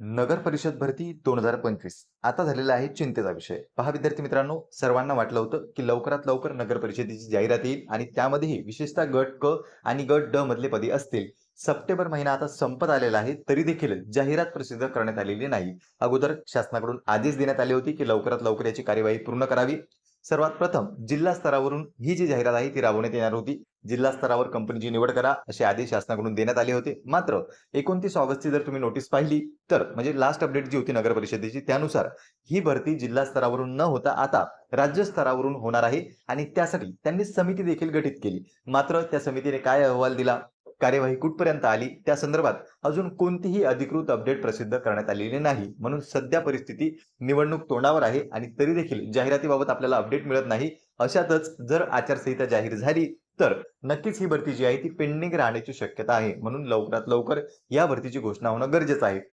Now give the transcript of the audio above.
नगर परिषद भरती दोन हजार पंचवीस. आता झालेला आहे चिंतेचा विषय. पहा विद्यार्थी मित्रांनो सर्वांना वाटलं होतं की लवकरात लवकर नगर परिषदेची जाहिरात येईल आणि त्यामध्येही विशेषतः गट क आणि गट ड मधले पदे असतील. सप्टेंबर महिना आता संपत आलेला आहे तरी देखील जाहिरात प्रसिद्ध करण्यात आलेली नाही. अगोदर शासनाकडून आदेश देण्यात आले होते की लवकरात लवकर याची कार्यवाही पूर्ण करावी. सर्वात प्रथम जिल्हा स्तरावरून ही जी जाहिरात आहे ती राबवण्यात येणार होती. जिल्हा स्तरावर कंपनीची निवड करा असे आदेश शासनाकडून देण्यात आले होते. मात्र एकोणतीस ऑगस्टची जर तुम्ही नोटीस पाहिली तर म्हणजे लास्ट अपडेट जी होती नगर परिषदेची त्यानुसार ही भरती जिल्हा स्तरावरून न होता आता राज्य स्तरावरून होणार आहे आणि त्यासाठी त्यांनी समिती देखील गठीत केली. मात्र त्या समितीने काय अहवाल दिला? कार्यवाही कुठपर्यंत आली? त्या संदर्भात अजून कोणतीही अधिकृत अपडेट प्रसिद्ध करण्यात आलेली नाही. म्हणून सध्या परिस्थिती निवडणूक तोंडावर आहे आणि तरी देखील जाहिरातीबाबत आपल्याला अपडेट मिळत नाही. अशातच जर आचारसंहिता जाहीर झाली तर नक्कीच ही भरती जी आहे ती पेंडिंग राहण्याची शक्यता आहे. म्हणून लवकरात लवकर या भरतीची घोषणा होणं गरजेचं आहे.